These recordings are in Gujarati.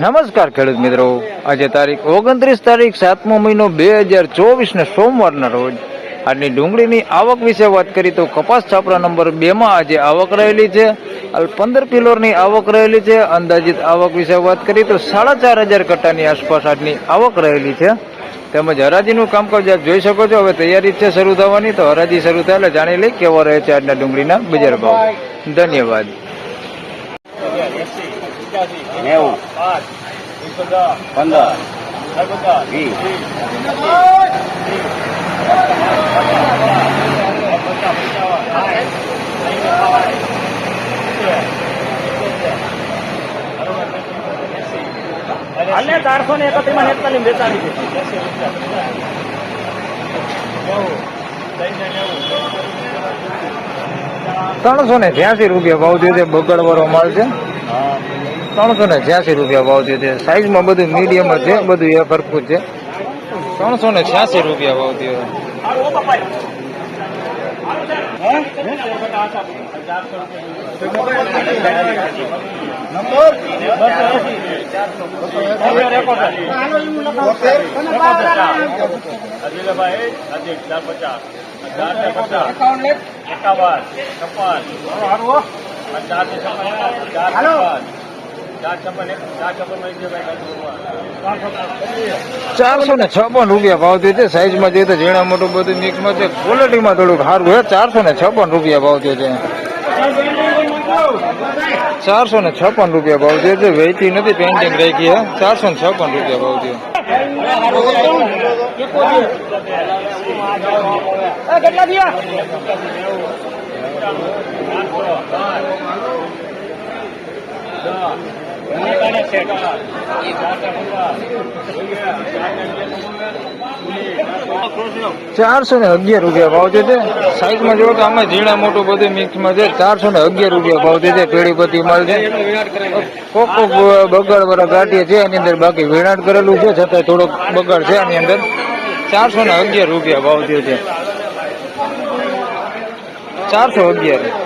નમસ્કાર ખેડૂત મિત્રો. આજે તારીખ ઓગણત્રીસ તારીખ સાતમો મહિનો બે હજાર ચોવીસ ને સોમવારના રોજ. આજની ડુંગળીની આવક વિશે વાત કરી તો કપાસ છાપરા નંબર બે માં આજે આવક રહેલી છે. પંદર પિલોરની આવક રહેલી છે. અંદાજિત આવક વિશે વાત કરી તો સાડા ચાર હજાર કટ્ટાની આસપાસ આજની આવક રહેલી છે. તેમજ હરાજીનું કામકાજ આપ જોઈ શકો છો. હવે તૈયારી છે શરૂ થવાની. તો હરાજી શરૂ થાય એટલે જાણી લઈ કેવો રહે છે આજના ડુંગળીના બજાર ભાવ. ધન્યવાદ. નેવું પંદર વીસ અને ચારસો ને એકત્રીસમાં એકતાલીસ બેતાલીસ ત્રણસો ને છ્યાસી રૂપિયા ભાવ થયો છે બગડવાળો માલ છે. ત્રણસો ને છ્યાસી રૂપિયા ભાવ થયો છે. સાઈઝમાં બધું મીડિયમ જ છે, બધું એ ફરકું જ છે. ત્રણસો ને છ્યાસી રૂપિયા ભાવ થયો અજિલભાઈ અધિક ચાર પચાસ ચાર ને પચાસ એકાવન છપ્પન ચાર છપ્પન ચાર છપ્પન ચાર છપ્પન ચાર છપ્પન ચારસો ને છપ્પન રૂપિયા ભાવ થયો છે. સાઈઝમાં જોઈએ તો ઝીણા મોટું બધું મિક્સમાં છે. ક્વોલિટીમાં થોડુંક સારું છે. ચારસો ને છપ્પન રૂપિયા ભાવ થયો છે. ચારસો ને છપ્પન રૂપિયા ભાવ થયો છે. વેચી નથી પેન્ટિંગ રાખી હે. ચારસો ને છપ્પન રૂપિયા ભાવ થયો. કેટલા દિયા ચારસો ને અગિયાર રૂપિયા ભાવ છે તે. સાઈઝમાં જોવો તો આમાં ઝીણા મોટું બધું મિક્સમાં છે. ચારસો ને અગિયાર રૂપિયા ભાવ છે તે પેઢીપતિ માલ છે. કોક કોક બગાડ વાળા ગાંઠીએ છે, એની અંદર બાકી વેણાટ કરેલું છે, છતાંય થોડોક બગાડ છે આની અંદર. ચારસો ને અગિયાર રૂપિયા ભાવ છે ચારસો અગિયાર.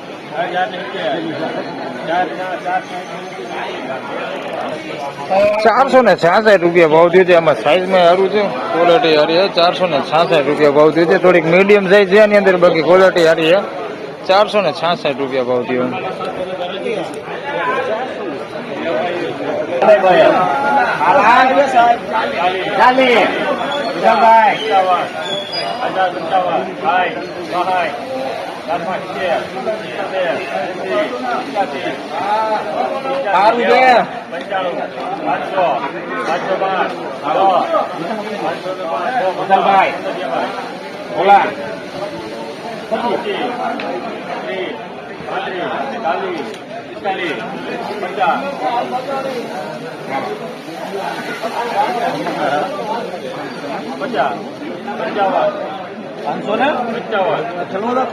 ચારસો ને છાસઠ રૂપિયા ભાવ થયો છે આમાં સાઈઝમાં સારું છે ક્વોલિટી સારી છે ચારસો ને છાસઠ રૂપિયા ભાવ થયો છે થોડીક મીડિયમ સાઈઝ છે એની અંદર બાકી ક્વોલિટી સારી છે ચારસો ને છાસઠ રૂપિયા ભાવ થયો ચાલીસ સારું છે. પંચાણું પાંચસો પાંચસો પાંચ છ પાંચસો ને પાંચ છ વિશાલભાઈ. બોલા પચીસ ત્રીસ પાંત્રીસ ચાલીસ પિસ્તાલીસ પચાસ પચાસ પંચાવન પાંચસો ને ચલો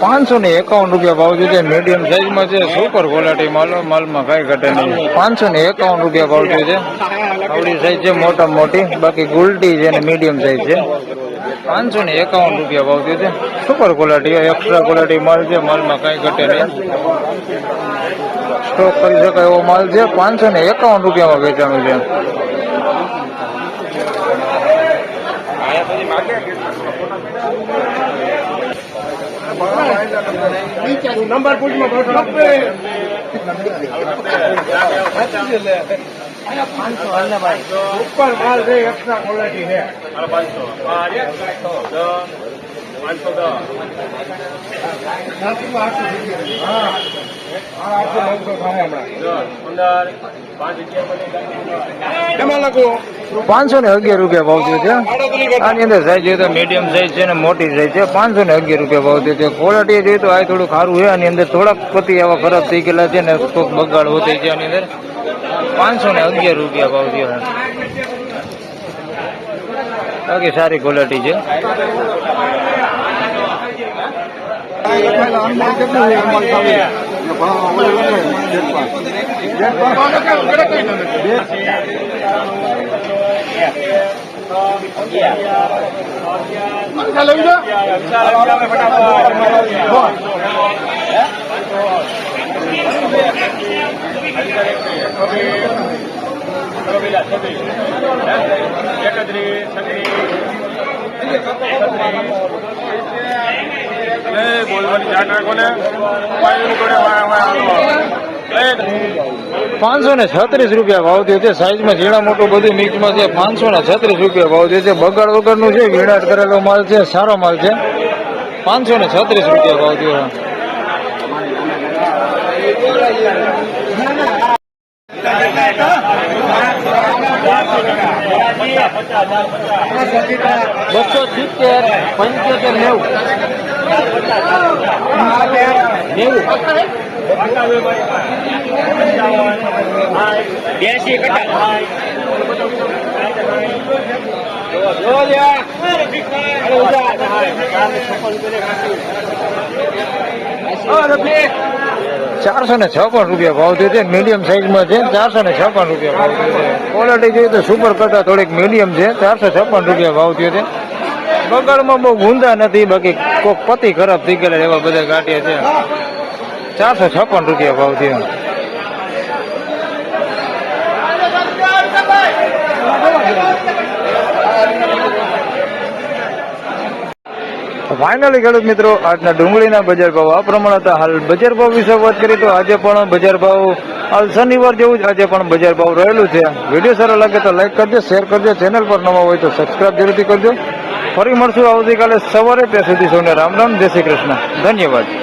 પાંચસો ને એકાવન રૂપિયા ભાવ જોઈએ મીડિયમ સાઈઝમાં છે સુપર ક્વોલિટી માલ, માલમાં કઈ ઘટે નહીં. પાંચસો ને એકાવન રૂપિયા ભાવ જોઈએ આવડી સાઈઝ છે મોટા મોટી. બાકી ગુલટી છે ને મીડિયમ સાઈઝ છે. પાંચસો ને એકાવન રૂપિયા ભાવ થયો છે. સુપર ક્વોલિટી એક્સ્ટ્રા ક્વોલિટી માલ છે, માલમાં કઈ ઘટે નહીં. સ્ટોક કરી શકાય એવો માલ છે, પાંચસો ને એકાવન રૂપિયામાં વેચાણું છે. નંબર પૂછમાં ઉપર માલ છે એક્સ્ટ્રા ક્વોલિટી છે પાંચસો પાંચસો દસ અગિયાર પાંચસો ને અગિયાર રૂપિયા ભાવ થયો છે. આની અંદર સાઈઝ જોઈએ તો મીડિયમ સાઈઝ છે ને મોટી સાઈઝ છે. પાંચસો ને અગિયાર રૂપિયા ભાવ થયો છે. ક્વોલિટી જોઈએ તો આ થોડું ખારું છે. આની અંદર થોડાક પતિ આવા ખરાબ થઈ ગયેલા છે ને કોઈક બગાડ હોતી છે આની અંદર. પાંચસો ને અગિયાર રૂપિયા ભાવ થયો. બાકી સારી ક્વોલિટી છે. પાંચસો ને છત્રીસ રૂપિયા ભાવ થયો છે. સાઈઝમાં ઝીણા મોટું બધું મિક્સમાં છે. પાંચસો ને છત્રીસ રૂપિયા ભાવ થયો છે. બગાડ વગરનું છે. વીણાટ કરેલો માલ છે. સારો માલ છે. પાંચસો ને છત્રીસ રૂપિયા ભાવ થયો બસો સિત્તેર પંચોતેર નેવું. બ્યાસી કટા ચારસો ને છપ્પન રૂપિયા ભાવ થયો છે. મીડિયમ સાઈઝમાં છે. ચારસો ને છપ્પન રૂપિયા ભાવ થયો છે. ક્વોલિટી જોઈએ તો સુપર કરતા થોડીક મીડિયમ છે. ચારસો છપ્પન રૂપિયા ભાવ થયો છે. બગાડમાં બહુ ગુંદા નથી. બાકી કોક પતિ ખરાબ થઈ ગયેલા એવા બધા ગાંઠિયા છે. ચારસો છપ્પન રૂપિયા ભાવ થયો. ફાઇનલી ખેડૂત મિત્રો, આજના ડુંગળીના બજાર ભાવ, આ પ્રમાણે હતા હાલ બજાર ભાવ વિશે વાત કરીએ તો આજે પણ બજાર ભાવ, હાલ શનિવાર જેવું જ આજે પણ બજાર ભાવ રહેલું છે. વીડિયો સારો લાગે તો લાઈક કરજો શેર કરજો ચેનલ પર નવા હોય તો સબસ્ક્રાઇબ જરૂરથી કરજો. ફરી મળશું આવતીકાલે સવારે ત્યાં સુધી સૌને રામ રામ, જય શ્રી કૃષ્ણ. ધન્યવાદ.